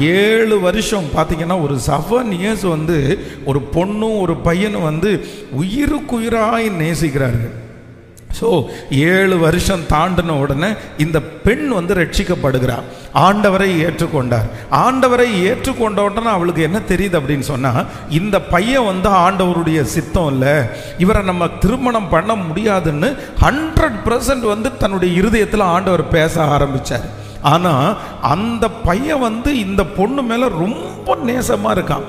ஏழு வருஷம் பார்த்தீங்கன்னா ஒரு செவன் இயர்ஸ் வந்து ஒரு பொண்ணும் ஒரு பையனும் வந்து உயிருக்குயிராய் நேசிக்கிறார்கள். ஸோ ஏழு வருஷம் தாண்டின உடனே இந்த பெண் வந்து ரட்சிக்கப்படுகிறார் ஆண்டவரை ஏற்றுக்கொண்டார். ஆண்டவரை ஏற்றுக்கொண்ட உடனே அவளுக்கு என்ன தெரியுது அப்படின்னு சொன்னால் இந்த பையன் வந்து ஆண்டவருடைய சித்தம் இல்லை. இவரை நம்ம திருமணம் பண்ண முடியாதுன்னு ஹண்ட்ரட் பர்சன்ட் வந்து தன்னுடைய இருதயத்தில் ஆண்டவர் பேச ஆரம்பித்தார் ஆனால் அந்த பையன் வந்து இந்த பொண்ணு மேலே ரொம்ப நேசமாக இருக்கான்.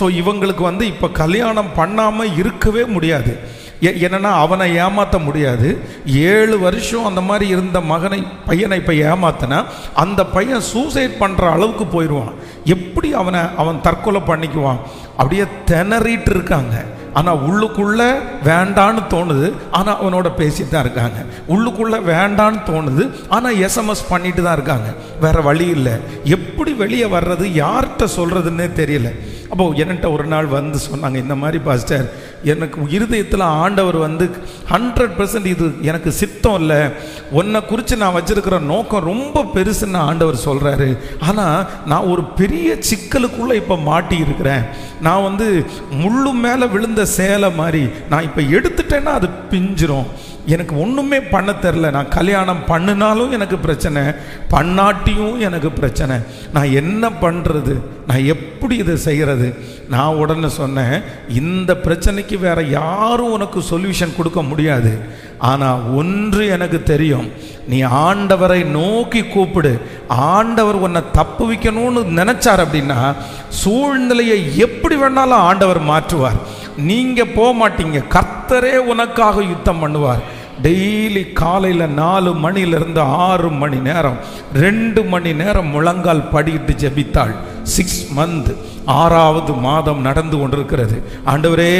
ஸோ இவங்களுக்கு வந்து இப்போ கல்யாணம் பண்ணாமல் இருக்கவே முடியாது. எ- என்னன்னா அவனை ஏமாற்ற முடியாது. ஏழு வருஷம் அந்த மாதிரி இருந்த மகனை பையனை இப்போ ஏமாத்தினா அந்த பையன் சூசைட் பண்ணுற அளவுக்கு போயிடுவான் எப்படி அவனை அவன் தற்கொலை பண்ணிக்குவான்? அப்படியே திணறிட்டு இருக்காங்க. ஆனால் உள்ளுக்குள்ள வேண்டான்னு தோணுது. ஆனால் அவனோட பேசிட்டு தான் இருக்காங்க. உள்ளுக்குள்ள வேண்டான்னு தோணுது. ஆனால் எஸ்எம்எஸ் பண்ணிட்டு தான் இருக்காங்க. வேற வழி இல்லை. எப்படி வெளியே வர்றது யார்கிட்ட சொல்கிறதுன்னே தெரியல. அப்போ என்கிட்ட ஒரு நாள் வந்து சொன்னாங்க இந்த மாதிரி பாஸ்டர் எனக்கு இருதயத்தில் ஆண்டவர் வந்து ஹண்ட்ரட் பர்சன்ட் இது எனக்கு சித்தம் இல்லை. உன்னை குறித்து நான் வச்சிருக்கிற நோக்கம் ரொம்ப பெருசுன்னு ஆண்டவர் சொல்கிறாரு ஆனால் நான் ஒரு பெரிய சிக்கலுக்குள்ளே இப்போ மாட்டி இருக்கிறேன் நான் வந்து முள்ளு மேலே விழுந்த சேலை மாதிரி நான் இப்போ எடுத்துட்டேன்னா அது பிஞ்சிரும். எனக்கு ஒன்றுமே பண்ண தெரில நான் கல்யாணம் பண்ணினாலும் எனக்கு பிரச்சனை பண்ணாட்டியும் எனக்கு பிரச்சனை. நான் என்ன பண்ணுறது நான் எப்படி இதை செய்கிறது நான் உடனே சொன்னேன் இந்த பிரச்சனைக்கு வேறு யாரும் உனக்கு சொல்யூஷன் கொடுக்க முடியாது. ஆனால் ஒன்று எனக்கு தெரியும். நீ ஆண்டவரை நோக்கி கூப்பிடு. ஆண்டவர் உன்னை தப்பு வைக்கணும்னு நினைச்சார் அப்படின்னா சூழ்நிலையை எப்படி வேணாலும் ஆண்டவர் மாற்றுவார். நீங்கள் போக மாட்டீங்க. கர்த்தரே உனக்காக யுத்தம் பண்ணுவார். டெய்லி காலையில் நாலு மணிலிருந்து ஆறு மணி நேரம் ரெண்டு மணி நேரம் முழங்கால் படிட்டு ஜெபித்தாள். சிக்ஸ் மந்த் ஆறாவது மாதம் நடந்து கொண்டிருக்கிறது. ஆண்டவரே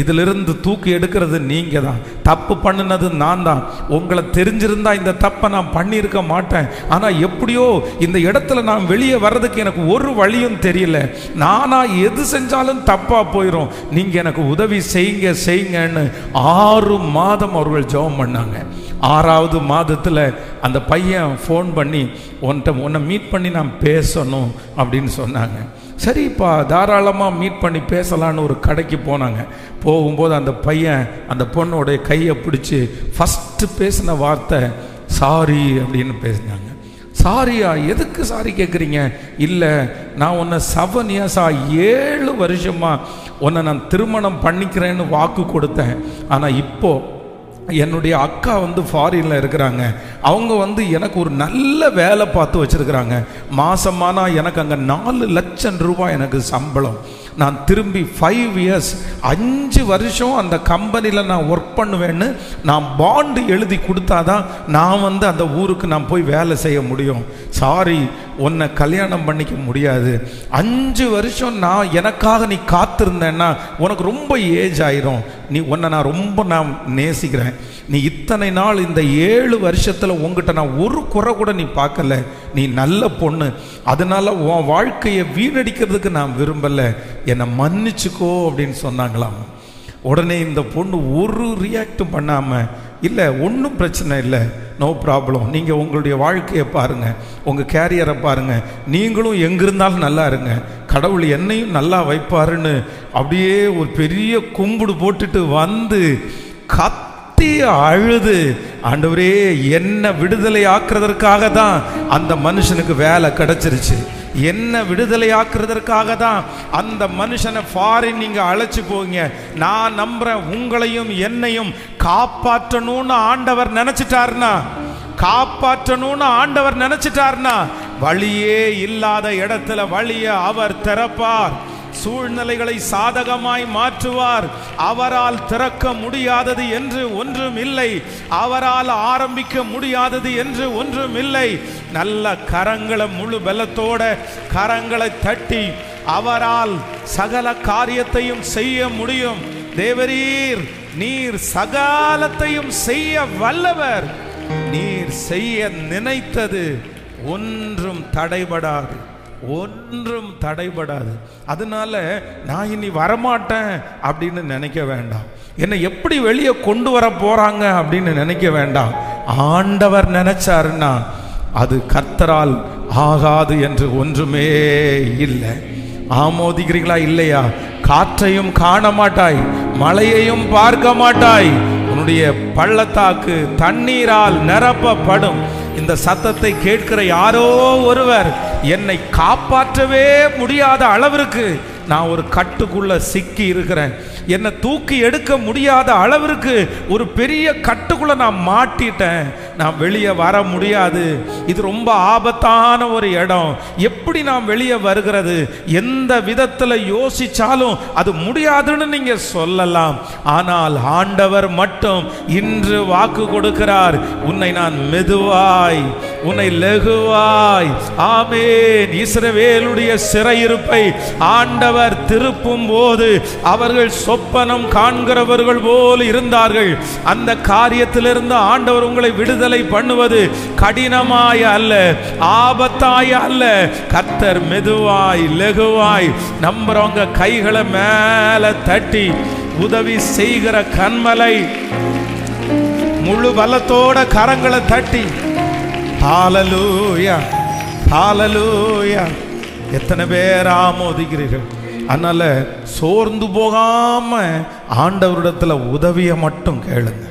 இதிலிருந்து தூக்கி எடுக்கிறது நீங்கள் தான் தப்பு பண்ணினது நான் தான் உங்களை தெரிஞ்சிருந்தா இந்த தப்பை நான் பண்ணியிருக்க மாட்டேன். ஆனால் எப்படியோ இந்த இடத்துல நான் வெளியே வர்றதுக்கு எனக்கு ஒரு வழியும் தெரியல. நானாக எது செஞ்சாலும் தப்பாக போயிடும் நீங்கள் எனக்கு உதவி செய்யுங்க செய்யுங்கன்னு ஆறு மாதம் அவர்கள் ஜெபம் பண்ணாங்க. ஆறாவது மாதத்தில் அந்த பையன் ஃபோன் பண்ணி உன்ட்ட உன்னை மீட் பண்ணி நான் பேசணும் அப்படின்னு சொன்னாங்க. சரிப்பா தாராளமாக மீட் பண்ணி பேசலான்னு ஒரு கடைக்கு போனாங்க. போகும்போது அந்த பையன் அந்த பொண்ணோடைய கையை பிடிச்சி ஃபஸ்ட்டு பேசின வார்த்தை சாரி அப்படின்னு பேசினாங்க. சாரியா? எதுக்கு சாரி கேட்குறீங்க இல்லை நான் உன்னை செவன் இயர்ஸா ஏழு வருஷமாக உன்னை நான் திருமணம் பண்ணிக்கிறேன்னு வாக்கு கொடுத்தேன். ஆனால் இப்போது என்னுடைய அக்கா வந்து ஃபாரினில் இருக்கிறாங்க. அவங்க வந்து எனக்கு ஒரு நல்ல வேலை பார்த்து வச்சுருக்கிறாங்க. மாதமானால் எனக்கு அங்கே நாலு லட்சம் ரூபாய் எனக்கு சம்பளம். நான் திரும்பி ஃபைவ் இயர்ஸ் அஞ்சு வருஷம் அந்த கம்பெனியில் நான் ஒர்க் பண்ணுவேன்னு நான் பாண்டு எழுதி கொடுத்தாதான் நான் வந்து அந்த ஊருக்கு நான் போய் வேலை செய்ய முடியும். சாரி உன்னை கல்யாணம் பண்ணிக்க முடியாது. அஞ்சு வருஷம் நான் எனக்காக நீ காத்திருந்தேன்னா உனக்கு ரொம்ப ஏஜ் ஆயிரும். நீ உன்னை நான் ரொம்ப நான் நேசிக்கிறேன். நீ இத்தனை நாள் இந்த ஏழு வருஷத்தில் உங்ககிட்ட நான் ஒரு குறை கூட நீ பார்க்கல. நீ நல்ல பொண்ணு. அதனால உன் வாழ்க்கையை வீணடிக்கிறதுக்கு நான் விரும்பலை. என்னை மன்னிச்சுக்கோ அப்படின்னு சொன்னாங்களாம். உடனே இந்த பொண்ணு ஒரு ரியாக்டும் பண்ணாமல் இல்லை ஒன்றும் பிரச்சனை இல்லை. நோ ப்ராப்ளம் நீங்கள் உங்களுடைய வாழ்க்கையை பாருங்கள் உங்கள் கேரியரை பாருங்கள் நீங்களும் எங்கிருந்தாலும் நல்லா இருங்க. கடவுள் என்னையும் நல்லா வைப்பாருன்னு அப்படியே ஒரு பெரிய கும்பிடு போட்டுட்டு வந்து கத்தி அழுது. ஆண்டவரே என்ன விடுதலை ஆக்குறதற்காக தான் அந்த மனுஷனுக்கு வேலை கிடைச்சிருச்சு. என்ன விடுதலையாக்குறதற்காக தான் அந்த மனுஷனை ஃபாரின் நீங்கள் அழைச்சி போங்க நான் நம்புகிறேன் உங்களையும் என்னையும் காப்பாற்றணும்னு ஆண்டவர் நினைச்சிட்டாருன்னா காப்பாற்றணும்னு ஆண்டவர் நினைச்சிட்டாருன்னா வழியே இல்லாத இடத்துல வழியை அவர் திறப்பார். சூழ்நிலைகளை சாதகமாய் மாற்றுவார். அவரால் திறக்க முடியாதது என்று ஒன்றும் இல்லை அவரால் ஆரம்பிக்க முடியாதது என்று ஒன்றும் இல்லை நல்ல கரங்களை முழு பலத்தோட கரங்களை தட்டி அவரால் சகல காரியத்தையும் செய்ய முடியும். தேவரீர் நீர் சகலத்தையும் செய்ய வல்லவர். நீர் செய்ய நினைத்தது ஒன்றும் தடைபடாது. ஒன்றும் தடைபடாது. அதனால நான் இனி வரமாட்டேன் அப்படின்னு நினைக்க வேண்டாம். என்னை எப்படி வெளியே கொண்டு வர போறாங்க அப்படின்னு நினைக்க வேண்டாம். ஆண்டவர் நினைச்சாருன்னா அது கர்த்தரால் ஆகாது என்று ஒன்றுமே இல்லை. ஆமோதிக்கிறீங்களா இல்லையா? காற்றையும் காண மாட்டாய் மழையையும் பார்க்க மாட்டாய் உன்னுடைய பள்ளத்தாக்கு தண்ணீரால் நிரப்பப்படும். இந்த சத்தத்தை கேட்கிற யாரோ ஒருவர் என்னை காப்பாற்றவே முடியாத அளவிற்கு நான் ஒரு கட்டுக்குள்ள சிக்கி இருக்கிறேன். என்னை தூக்கி எடுக்க முடியாத அளவிற்கு ஒரு பெரிய கட்டுக்குள்ள நான் மாட்டிட்டேன். நான் வெளியே வர முடியாது. இது ரொம்ப ஆபத்தான ஒரு இடம். எப்படி நாம் வெளியே வருகிறது? எந்த விதத்தில் யோசிச்சாலும் அது முடியாதுன்னு நீங்கள் சொல்லலாம். ஆனால் ஆண்டவர் மட்டும் இன்று வாக்கு கொடுக்கிறார். உன்னை நான் மெதுவாய் உன்னை லெகுவாய். ஆமேன். இஸ்ரவேலுடைய சிறையிருப்பை ஆண்டவர் திருப்பும் போது அவர்கள் சொப்பனம் காண்கிறவர்கள் போல் இருந்தார்கள். அந்த காரியத்திலிருந்து ஆண்டவர் உங்களை விடுதலை பண்ணுவது கடினமாய் அல்ல ஆபத்தாய அல்ல. கத்தர் மெதுவாய் லெகுவாய் நம்புறவங்க கைகளை மேல தட்டி உதவி செய்கிற கண்மலை முழு பலத்தோட கரங்களை தட்டி ஹாலலூயா ஹாலலூயா எத்தனை பேர் ஆமோதிக்கிறீர்கள்? அதனால் சோர்ந்து போகாமல் ஆண்டவரிடத்தில் உதவியை மட்டும் கேளுங்க.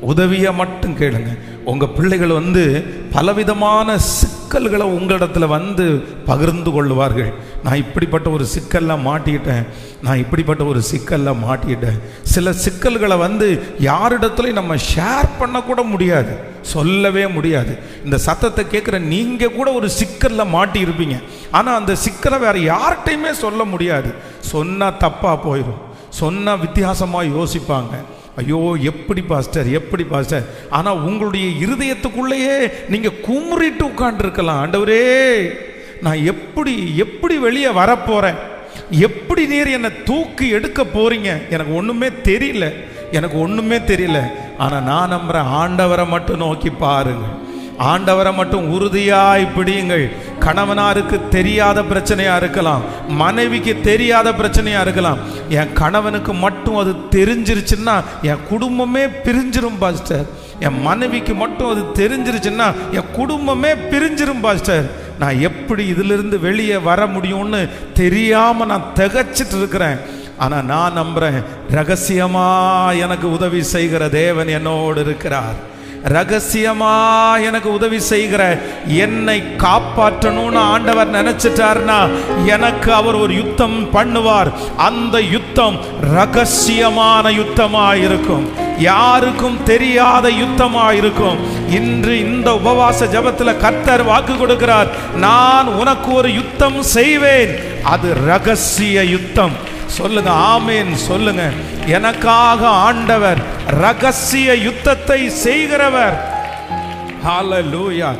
உதவியை மட்டும் கேளுங்க. உங்கள் பிள்ளைகள் வந்து பலவிதமான சிக்கல்களை உங்களிடத்துல வந்து பகிர்ந்து கொள்வார்கள். நான் இப்படிப்பட்ட ஒரு சிக்கலில் மாட்டிட்டேன். நான் இப்படிப்பட்ட ஒரு சிக்கலில் மாட்டிட்டேன். சில சிக்கல்களை வந்து யாரிடத்துலையும் நம்ம ஷேர் பண்ணக்கூட முடியாது. சொல்லவே முடியாது. இந்த சத்தத்தை கேட்குற நீங்கள் கூட ஒரு சிக்கலில் மாட்டியிருப்பீங்க ஆனால் அந்த சிக்கலை வேறு யார்கிட்டையுமே சொல்ல முடியாது. சொன்னால் தப்பாக போயிடும் சொன்னால் வித்தியாசமாக யோசிப்பாங்க. ஐயோ எப்படி பாஸ்டர் எப்படி பாஸ்டர்? ஆனால் உங்களுடைய இருதயத்துக்குள்ளேயே நீங்கள் குமுறிட்டு உட்காண்டிருக்கலாம் ஆண்டவரே. நான் எப்படி எப்படி வெளியே வரப்போகிறேன் எப்படி நீர் என்னை தூக்கி எடுக்க போகிறீங்க எனக்கு ஒன்றுமே தெரியல. எனக்கு ஒன்றுமே தெரியல. ஆனால் நான் நம்புகிறேன் ஆண்டவரை மட்டும் நோக்கி பாருங்கள். ஆண்டவரை மட்டும் உறுதியாய் பிடியுங்கள். கணவனாருக்கு தெரியாத பிரச்சனையா இருக்கலாம் மனைவிக்கு தெரியாத பிரச்சனையா இருக்கலாம் என் கணவனுக்கு மட்டும் அது தெரிஞ்சிருச்சுன்னா என் குடும்பமே பிரிஞ்சிரும் பாஸ்டர். என் மனைவிக்கு மட்டும் அது தெரிஞ்சிருச்சுன்னா என் குடும்பமே பிரிஞ்சிரும் பாஸ்டர். நான் எப்படி இதிலிருந்து வெளியே வர முடியும்னு தெரியாம நான் திகச்சிட்டு இருக்கிறேன். ஆனா நான் நம்புறேன் ரகசியமா எனக்கு உதவி செய்கிற தேவன் என்னோடு இருக்கிறார். ரகசியமா எனக்கு உதவி செய்கிற என்னை காப்பாற்றணும்னு ஆண்டவர் நினைச்சிட்டார்னா எனக்கு அவர் ஒரு யுத்தம் பண்ணுவார். அந்த யுத்தம் ரகசியமான யுத்தமா இருக்கும் யாருக்கும் தெரியாத யுத்தமா இருக்கும் இன்று இந்த உபவாச ஜபத்துல கர்த்தர் வாக்கு கொடுக்கிறார் நான் உனக்கு ஒரு யுத்தம் செய்வேன். அது ரகசிய யுத்தம். சொல்லுங்க ஆமேன் சொல்லுங்க. எனக்காக ஆண்டவர் ரகசிய யுத்தத்தை செய்கிறவர். ஹalleluya.